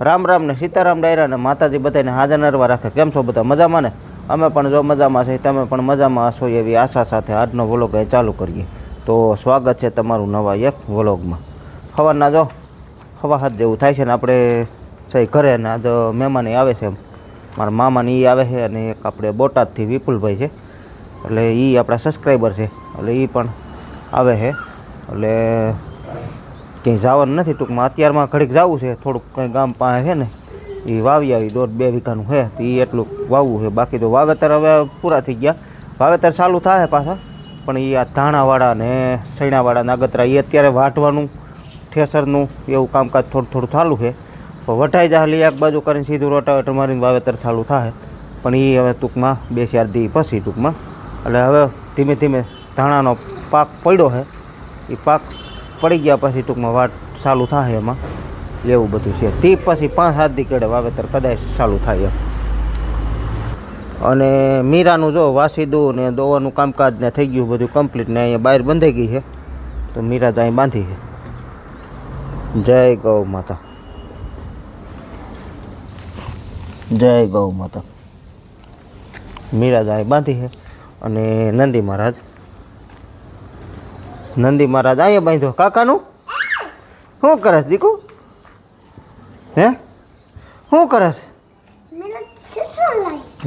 રામ રામ ને સીતારામ ડાયરા ને માતાજી બધાને હાજર નરવા રાખે. કેમ છો બધા? મજામાં ને? અમે પણ જો મજામાં છે તમે પણ મજામાં હશો એવી આશા સાથે આજનો વ્લોગ અહીં ચાલુ કરીએ. તો સ્વાગત છે તમારું નવા એક વ્લોગમાં. ખવાના જો હાથ જેવું થાય છે ને આપણે સહી ઘરે ને આજ મહેમાન આવે છે એમ. મારા મામાને એ આવે છે અને એક આપણે બોટાદથી વિપુલભાઈ છે. એટલે એ આપણા સબસ્ક્રાઈબર છે. એટલે એ પણ આવે છે. એટલે ક્યાંય જવાનું નથી, ટૂંકમાં અત્યારમાં ઘડીક જવું છે, થોડુંક કંઈ ગામ પાસે છે ને, એ વાવી આવી દોઢ બે વીઘાનું છે, તો એ એટલું વાવવું છે. બાકી તો વાવેતર હવે પૂરા થઈ ગયા. વાવેતર ચાલુ થાય પાછા, પણ એ આ ધાણાવાળા ને સૈણાવાળા નાગતરા એ અત્યારે વાટવાનું, ઠેસરનું એવું કામકાજ થોડું થોડું ચાલુ છે. તો વઢાઈ જાય એક બાજુ કરીને સીધું રોટાવેટર મારીને વાવેતર ચાલુ થાય. પણ એ હવે ટૂંકમાં બે ચાર દી પછી ટૂંકમાં. એટલે હવે ધીમે ધીમે ધાણાનો પાક પડ્યો છે. એ પાક પડી ગયા પછી ટૂંકમાં વાટ ચાલુ થાય એમાં. એવું બધું છે. તે પછી પાંચ સાત દીકડે વાવેતર કદાચ ચાલુ થાય એમ. અને મીરાનું જો વાસીદું ને દોવાનું કામકાજ ને થઈ ગયું બધું કમ્પ્લીટ ને અહીંયા બહાર બંધાઈ ગઈ છે, તો મીરા તો અહીં બાંધી છે. જય ગૌ માતા. જય ગૌ માતા. મીરા તો અહીં બાંધી છે. અને નંદી મહારાજ નંદી મહારાજ અહીંયા બાંધો કાકાનું? શું કરે છે દીકુ? હે? શું કરે છે?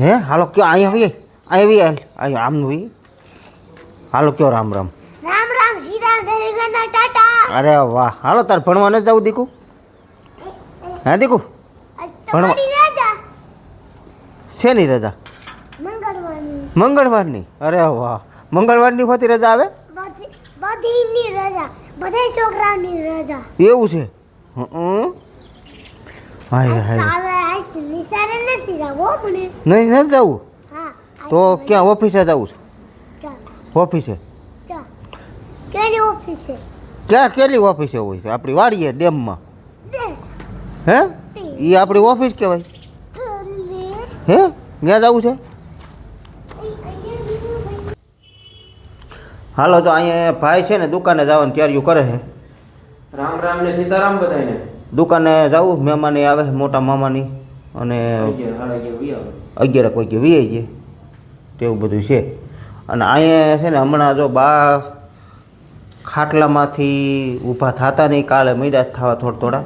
હે? હાલો કયો અહીંયા આવીએ. અહીંયા વી અહીંયા આમનું હાલો કયો રામ રામ. રામ રામ સીધા ટાટા. અરે વાહ. હાલો તાર ભણવા ન જવું દીકુ? હે દીકુ? ભણવા. શેની રજા? મંગળવારની. મંગળવારની. અરે વાહ. મંગળવારની હોતી રજા આવે? બધીની રજા બધા છોકરાની રજા. એવું છે? હં હાય હાય નિશાને નથી જાવો મને. નહીં નથી જવું? તો ક્યાં ઓફિસે જવું છે? ઓફિસે? કેની ઓફિસે? ક્યાં કેટલી ઓફિસે હોય છે? આપણી વાડીએ ડેમમાં. હે? એ આપણી ઓફિસ કહેવાય. હે? ક્યાં જવું છે? હાલો તો અહીંયા ભાઈ છે ને દુકાને જવાની તૈયારીઓ કરે છે. રામ રામ ને સીતારામ બધાને દુકાને જવું મહેમાની આવે મોટા મામાની અને અગિયાર વાગે વીઆઈ જાય તેવું બધું છે. અને અહીંયા છે ને હમણાં જો બા ખાટલામાંથી ઊભા થતા નહીં કાલે મૈદા થવા થોડા થોડા.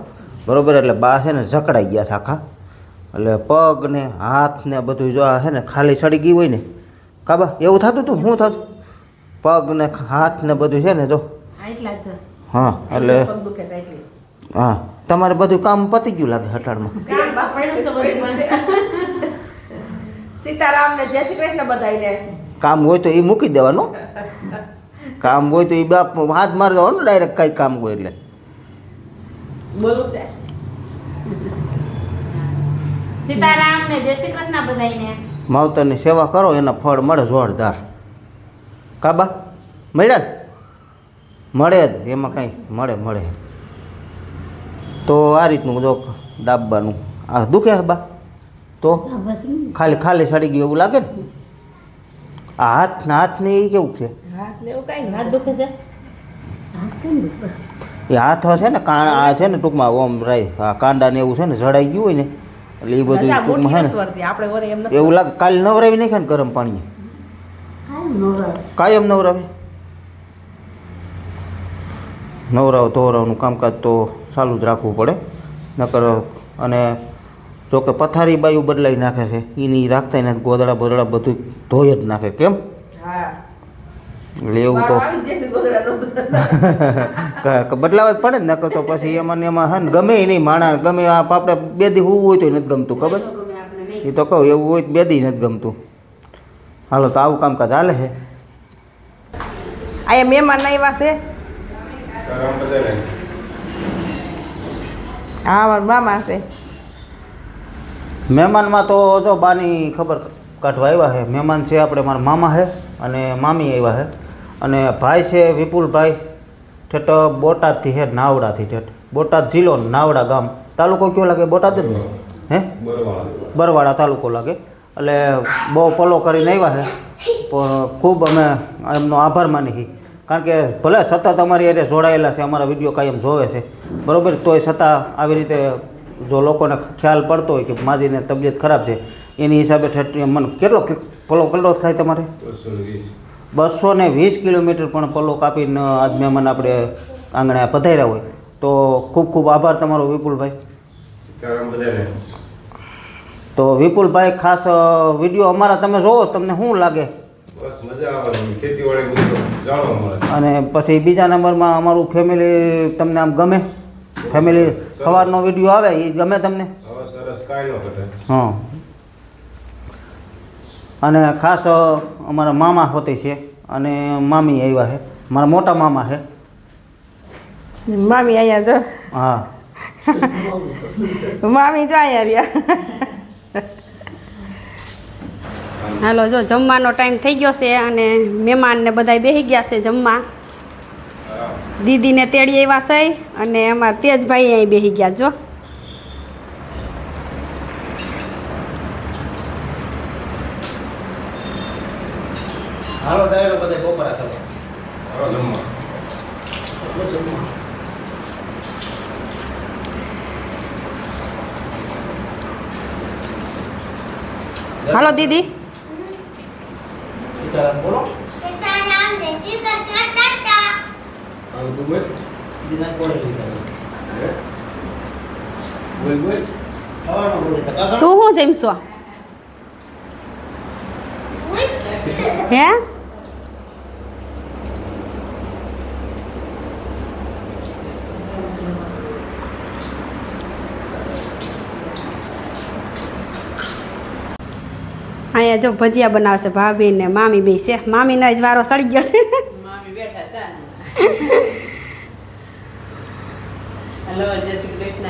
બરોબર એટલે બા છે ને જકડાઈ ગયા સાખા આખા. એટલે પગ ને હાથ ને બધું જો છે ને ખાલી સડી ગયું હોય ને. કાબા એવું થતું હતું શું થતું? પગ ને હાથ ને બધું છે ને તો હા એટલે હા તમારે બધું કામ પતી ગયું લાગે હટાડમાં. સીતારામ ને જય શ્રી કૃષ્ણ બધાને કામ હોય તો એ મૂકી દેવાનું. કામ હોય તો એ બાપ હાથ મારી દેવાનું ડાયરેક્ટ કઈ કામ હોય એટલે. બોલું છે. સીતારામ ને જય શ્રી કૃષ્ણ બધાયને. માવતરની સેવા કરો એના ફળ મળે જોરદાર. કાબા? મળ્યા ને? મળે જ એમાં કાંઈ મળે મળે. તો આ રીતનું જો દાબવાનું. આ દુખે બા? તો? ખાલી ખાલી સડી ગયું એવું લાગે ને? આ હાથ ના હાથ ને એ કેવું છે? હાથ ને એવું કઈ હાથ દુખે છે? હાથ કેમ દુખે? એ હાથ છે ને કાં આ છે ને ટૂંકમાં ઓમ રાય આ કાંડા ને એવું છે ને જડાઈ ગયું હોય ને એટલે એ બધું ટૂંકમાં છે ને. એવું લાગે કાલે નવરાવી નાખે ને ગરમ પાણી કાયમ નવરાવે. નવરાવ ધોવરાવનું કામકાજ તો ચાલુ જ રાખવું પડે. નકર અને જો કે પથારી બાયુ બદલાઈ નાખે છે એની રાખતા નથી ગોદડા બોદડા બધું ધોઈ જ નાખે કેમ? લેવું એટલે એવું તો બદલાવ જ પડે જ નકર તો પછી એમાં ને એમાં હે ને ગમે નહીં માણા ગમે આ આપણે બે દી હોવું હોય તો નથી ગમતું ખબર. એ તો કહું એવું હોય તો બે દી નથી ગમતું. હાલો તો આવું કામકાજ હાલે છે અહીંયા મહેમાન આવ્યા છે. હા મારા મામા છે. મહેમાનમાં તો જો બાની ખબર કાઢવા આવ્યા છે મહેમાન છે આપણે મારા મામા છે અને મામી આવ્યા છે અને ભાઈ છે વિપુલભાઈ ઠેઠ બોટાદથી છે નાવડાથી ઠેઠ. બોટાદ જિલ્લો નાવડા ગામ. તાલુકો કયો લાગે? બોટાદ જ ને? હે? બરવાડા તાલુકો લાગે. એટલે બહુ પલો કરીને આવ્યા છે. પણ ખૂબ અમે એમનો આભાર માની છીએ. કારણ કે ભલે સતત અમારી એટલે જોડાયેલા છે, અમારા વીડિયો કાયમ જોવે છે. બરાબર, તોય છતાં આવી રીતે જો લોકોને ખ્યાલ પડતો હોય કે માજીને તબિયત ખરાબ છે, એની હિસાબે મને કેટલો પલો કેટલો થાય તમારે? બસો ને વીસ કિલોમીટર પણ પલો કાપીને આજ મહેમાન આપણે આંગણે પધાર્યા હોય. તો ખૂબ ખૂબ આભાર તમારો વિપુલભાઈ. તો વિપુલભાઈ ખાસ વીડિયો અમારા તમે જોવો તમને શું લાગે? બસ મજા આવે ખેતીવાડી બધું જાણવા મળે. અને પછી બીજા નંબરમાં અમારું ફેમિલી તમને આમ ગમે? ફેમિલી સવારનો વીડિયો આવે એ ગમે તમને? હા. અને ખાસ અમારા મામા હોતે છે. અને મામી આવ્યા છે. મારા મોટા મામા છે. મામી અહીંયા જો. હા. મામી જો અહીંયા રહ્યા. હાલો જો જમવાનો ટાઈમ થઈ ગયો છે અને મહેમાનને બધા બેસી ગયા છે જમવા. દીદીને તેડી એવા સહી અને અમારા તેજભાઈ અહીં બેસી ગયા જો. હાલો ડાયરો બધા બપોરા થવા. હવે જમવા હાલો દીદી સીતારામ બોલો સીતારામ જય શ્રી કૃષ્ણ ટાટા હવે તું બોલ બીજા કોને સીતારામ? હે? બોલ બોલ ખાવાનું બોલે તો દીદી તું શું જમશો હે અહીંયા જો ભજીયા બનાવશે ભાભી ને મામી બે છે. મામીનો જ વારો સડી ગયો છે. હલો જય શ્રી કૃષ્ણ.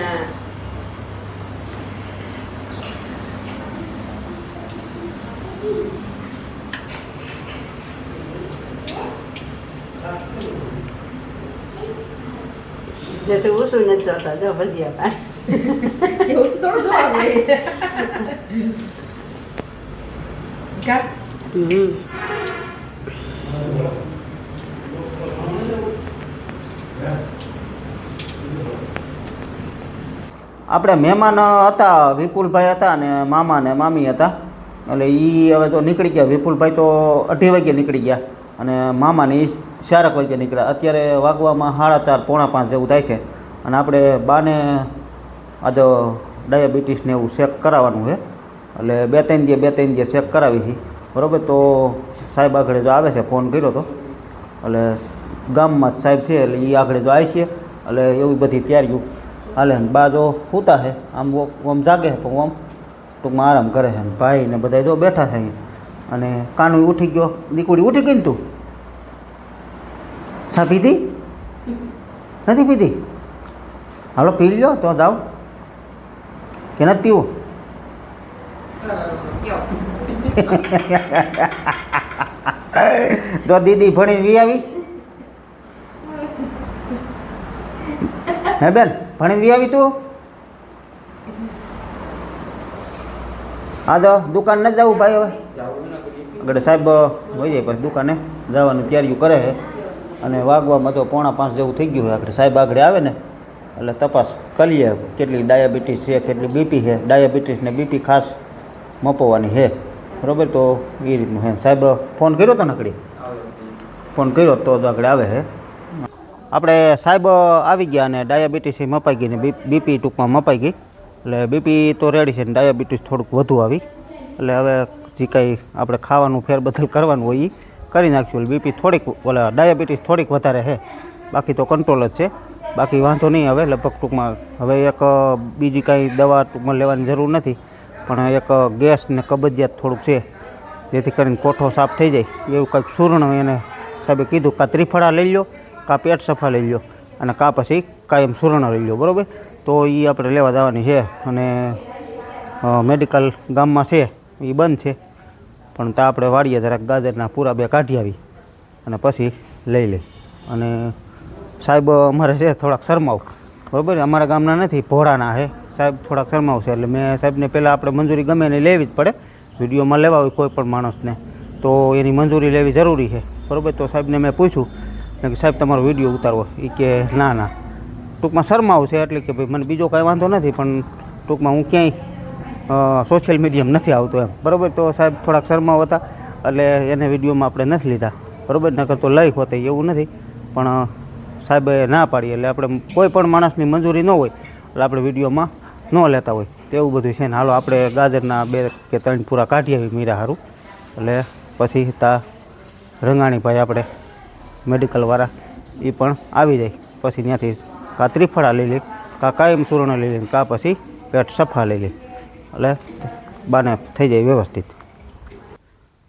જે તો નથી જોતા જો ભજીયા પાડ. એવું થોડું જોવા હમ આપણે મહેમાન હતા વિપુલભાઈ હતા અને મામા ને મામી હતા. એટલે એ હવે તો નીકળી ગયા. વિપુલભાઈ તો અઢી વાગે નીકળી ગયા અને મામાને એ ચારક વાગે નીકળ્યા. અત્યારે વાગવામાં સાડા ચાર પોણા પાંચ જેવું થાય છે. અને આપણે બાને આ તો ડાયાબિટીસને એવું ચેક કરાવવાનું છે. એટલે બે ત્રણ દિવસ, બે ત્રણ દિવસ ચેક કરાવી હતી. બરાબર? તો સાહેબ આગળ જો આવે છે ફોન કર્યો તો. એટલે ગામમાં જ સાહેબ છે, એટલે એ આગળ જો આવે છે એટલે એવી બધી તૈયારીઓ. હાલે બા જો સૂતા છે. આમ આમ જાગે છે પણ આમ. ટૂંકમાં આરામ કરે છે. ભાઈ ને બધા જો બેઠા છે અને કાનું ઉઠી ગયો. દીકુડી ઉઠી ગઈ ને તું? ચા પીધી? નથી પીધી? હાલો, પી લ્યો, તો જાઓ. કે નથી પીવું? જો દીદી ભણી વી આવી? હે બેન ભણી વી આવી તું? હા તો દુકાન ન જવું ભાઈ હવે? આગળ સાહેબ, હોય જાય પછી દુકાને. જવાની તૈયારીઓ કરે છે. અને વાગવામાં તો પોણા પાંચ જેવું થઈ ગયું હોય આગળ સાહેબ આગળ આવે ને, એટલે તપાસ કરીએ. કેટલી ડાયાબિટીસ છે, કેટલી બીપી છે. ડાયાબિટીસ ને બીપી ખાસ મપવાની છે. બરાબર? તો એ રીતનું છે સાહેબ, ફોન કર્યો તો નકડી ફોન કર્યો તો આગળ આવે છે આપણે સાહેબ આવી ગયા અને ડાયાબિટીસ મપાઈ ગઈ ને બીપી ટૂંકમાં મપાઈ ગઈ. એટલે બીપી તો રેડી છે ને ડાયાબિટીસ થોડુંક વધુ આવી. એટલે હવે જે કાંઈ આપણે ખાવાનું ફેરબદલ કરવાનું હોય એ કરી નાખશું. એટલે બીપી થોડીક, ઓલા ડાયાબિટીસ થોડીક વધારે છે બાકી તો કંટ્રોલ જ છે. બાકી વાંધો નહીં હવે લગભગ ટૂંકમાં હવે એક બીજી કાંઈ દવા ટૂંકમાં લેવાની જરૂર નથી. પણ એક ગેસ ને કબજિયાત થોડુંક છે, જેથી કરીને કોઠો સાફ થઈ જાય. એવું કંઈક સૂર્ણ એને સાહેબે કીધું, કાં ત્રિફળા લઈ લો કાં પેટ સફા લઈ લો અને કાં પછી કાયમ સૂર્ણ લઈ લો બરાબર? તો એ આપણે લેવા જવાની છે, અને મેડિકલ ગામમાં છે એ બંધ છે. પણ ત્યાં આપણે વાડીએ જરાક ગાજરના પૂરા બે કાઢી આવી, અને પછી લઈ લઈ. અને સાહેબ અમારે છે થોડાક શરમાવ. બરાબર? અમારા ગામના નથી, ભોળાના છે. સાહેબ થોડાક શરમાવશે એટલે મેં સાહેબને પહેલાં આપણે મંજૂરી ગમે એને લેવી જ પડે. વિડીયોમાં લેવા હોય કોઈ પણ માણસને. તો એની મંજૂરી લેવી જરૂરી છે. બરાબર? તો સાહેબને મેં પૂછ્યું. કે સાહેબ, તમારો વીડિયો ઉતારવો. એ કે, ના ના. ટૂંકમાં શરમાવશે એટલે કે ભાઈ, મને બીજો કાંઈ વાંધો નથી, પણ ટૂંકમાં હું ક્યાંય સોશિયલ મીડિયમ નથી આવતો એમ. બરાબર? તો સાહેબ થોડાક શરમાવ હતા, એટલે એને વિડીયોમાં આપણે નથી લીધા. બરાબર? નકર તો લઈ હોતે, એવું નથી. પણ સાહેબે ના પાડી, એટલે આપણે કોઈ પણ માણસની મંજૂરી ન હોય, એટલે આપણે વિડીયોમાં ન લેતા હોય તેવું બધું છે ને. હાલો, આપણે ગાજરના બે કે ત્રણ પૂરા કાઢીએ મીરા હારું. એટલે પછી તા રંગાણીભાઈ આપણે મેડિકલવાળા એ પણ આવી જાય. પછી ત્યાંથી કાં ત્રિફળા લઈ લે, કાં કાયમ સુરણ લઈ લે, કાં પછી પેટ સફા લઈ લે. એટલે બાને થઈ જાય વ્યવસ્થિત.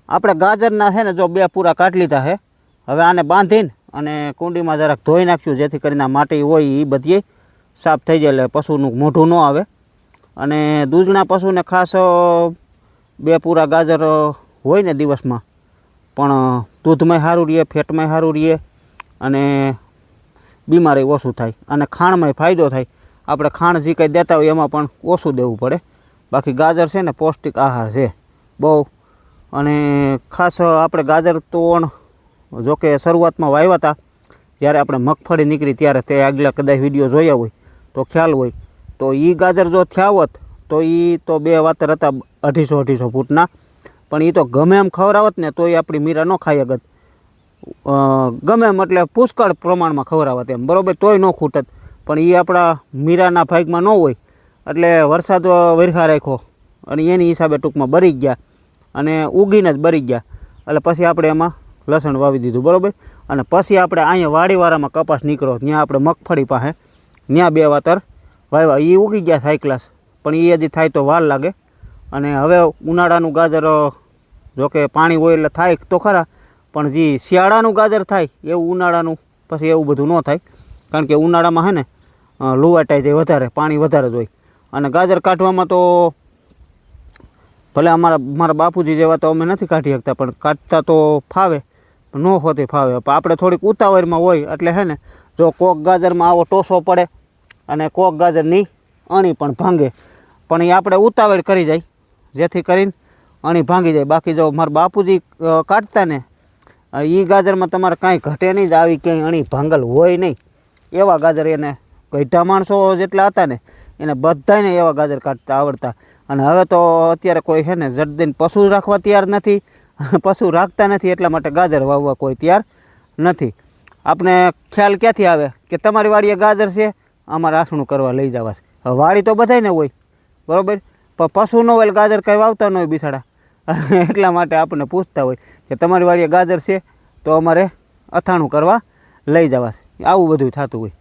આપણે ગાજરના છે ને જો બે પૂરા કાઢી લીધા છે, હવે આને બાંધીને અને કુંડીમાં જરાક ધોઈ નાખ્યું, જેથી કરીને માટી હોય એ બધી સાફ થઈ જાય, એટલે પશુનું મોઢું ન આવે. અને દૂધના પશુને ખાસ બે પૂરા ગાજર હોય ને દિવસમાં. પણ દૂધમાંય સારું રહે, ફેટમાંય સારું રહે અને બીમારી ઓછું થાય અને ખાણમાંય ફાયદો થાય. આપણે ખાણ જે કંઈ દેતા હોય એમાં પણ ઓછું દેવું પડે. બાકી ગાજર છે ને પૌષ્ટિક આહાર છે. બહુ. અને ખાસ આપણે ગાજર તોણ જોકે શરૂઆતમાં વાવ્યા હતા, જ્યારે આપણે મગફળી નીકળી ત્યારે તે આગલા કદાચ વીડિયો જોયા હોય, તો ખ્યાલ હોય. તો એ ગાજર જો થયા હોત, તો એ તો બે વાતર હતા અઢીસો અઢીસો ફૂટના. પણ એ તો ગમે એમ ખવડાવત ને તો એ આપણી મીરા ન ખાઈ આગત ગમે એમ એટલે પુષ્કળ પ્રમાણમાં ખવડાવત એમ. બરાબર, તોય ન ખૂટત. પણ એ આપણા મીરાના ભાગમાં ન હોય, એટલે વરસાદ વરખા રાખ્યો. અને એની હિસાબે ટૂંકમાં બરી ગયા. અને ઉગીને જ બરી ગયા. એટલે પછી આપણે એમાં લસણ વાવી દીધું, બરાબર? અને પછી આપણે અહીંયા વાડીવાળામાં કપાસ નીકળો ત્યાં આપણે મગફળી પાસે. ત્યાં બે વાતર વાવ્યા એ ઉગી ગયા હાઈ ક્લાસ પણ એ હજી થાય તો વાર લાગે. અને હવે ઉનાળાનું ગાજર જોકે પાણી હોય એટલે થાય તો ખરા, પણ જે શિયાળાનું ગાજર થાય, એવું ઉનાળાનું, પછી એવું બધું ન થાય. કારણ કે ઉનાળામાં હે ને લુવાટાઈ જાય વધારે, પાણી વધારે જ હોય. અને ગાજર કાઢવામાં તો, ભલે અમારા, મારા બાપુજી જેવા તો અમે નથી કાઢી શકતા, પણ કાઢતા તો ફાવે ન હોતી ફાવે. પણ આપણે થોડીક ઉતાવળમાં હોય એટલે હે ને, જો કોક ગાજરમાં આવો ટોસો પડે અને કોક ગાજરની અણી પણ ભાંગે. પણ એ આપણે ઉતાવળ કરી જાય. જેથી કરીને અણી ભાંગી જાય. બાકી જો મારા બાપુજી કાઢતા ને એ ગાજરમાં તમારે કાંઈ ઘટે નહીં જ. આવી ક્યાંય અણી ભાંગલ હોય નહીં. એવા ગાજર એને ગઢા માણસો જેટલા હતા ને, એને બધાને એવા ગાજર કાઢતા આવડતા. અને હવે તો અત્યારે કોઈ છે ને જડદીન પશુ રાખવા તૈયાર નથી. પશુ રાખતા નથી, એટલા માટે ગાજર વાવવા કોઈ તૈયાર નથી. આપણે ખ્યાલ ક્યાંથી આવે કે તમારી વાડીએ ગાજર છે? અમારે આસણું કરવા લઈ જવા છે. વાડી તો બધાયને હોય, બરાબર? પણ પશુ ન હોય ગાજર કંઈ વાવતા ન હોય બિસાડા. એટલા માટે આપણને પૂછતા હોય કે તમારી વાડીએ ગાજર છે, તો અમારે અથાણું કરવા લઈ જવા આવું બધું થતું હોય.